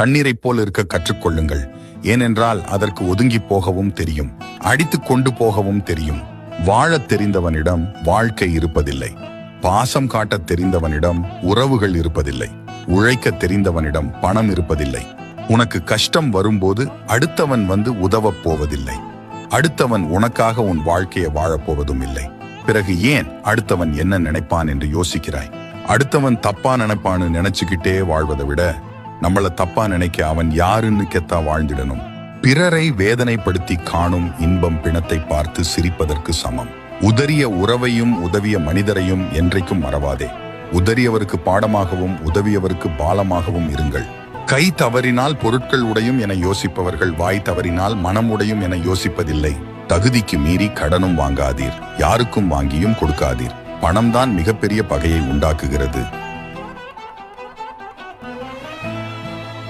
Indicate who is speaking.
Speaker 1: தண்ணீரைப் போல் இருக்க கற்றுக்கொள்ளுங்கள். ஏனென்றால் அதற்கு ஒதுங்கி போகவும் தெரியும் அடித்து கொண்டு போகவும் தெரியும். வாழத் தெரிந்தவனிடம் வாழ்க்கை இருப்பதில்லை. பாசம் காட்டத் தெரிந்தவனிடம் உறவுகள் இருப்பதில்லை. உழைக்கத் தெரிந்தவனிடம் பணம் இருப்பதில்லை. உனக்கு கஷ்டம் வரும்போது அடுத்தவன் வந்து உதவப் போவதில்லை. அடுத்தவன் உனக்காக உன் வாழ்க்கையை வாழப்போவதும் இல்லை. பிறகு ஏன் அடுத்தவன் என்ன நினைப்பான் என்று யோசிக்கிறாய்? அடுத்தவன் தப்பா நினைப்பான்னு நினைச்சுக்கிட்டே வாழ்வதை விட நம்மள தப்பா நினைக்க அவன் யாருன்னு கெத்தா வாழ்ந்திடணும். பிறரை வேதனைப்படுத்தி காணும் இன்பம் பிணத்தை பார்த்து சிரிப்பதற்கு சமம். உதறிய உறவையும் உதவிய மனிதரையும் என்றைக்கும் மறவாதே. உதறியவருக்கு பாடமாகவும் உதவியவருக்கு பாலமாகவும் இருங்கள். கை தவறினால் பொருட்கள் உடையும் என யோசிப்பவர்கள் வாய் தவறினால் மனம் உடையும் என யோசிப்பதில்லை. தகுதிக்கு மீறி கடனும் வாங்காதீர். யாருக்கும் வாங்கியும் கொடுக்காதீர். பணம்தான் மிகப்பெரிய பகையை உண்டாக்குகிறது.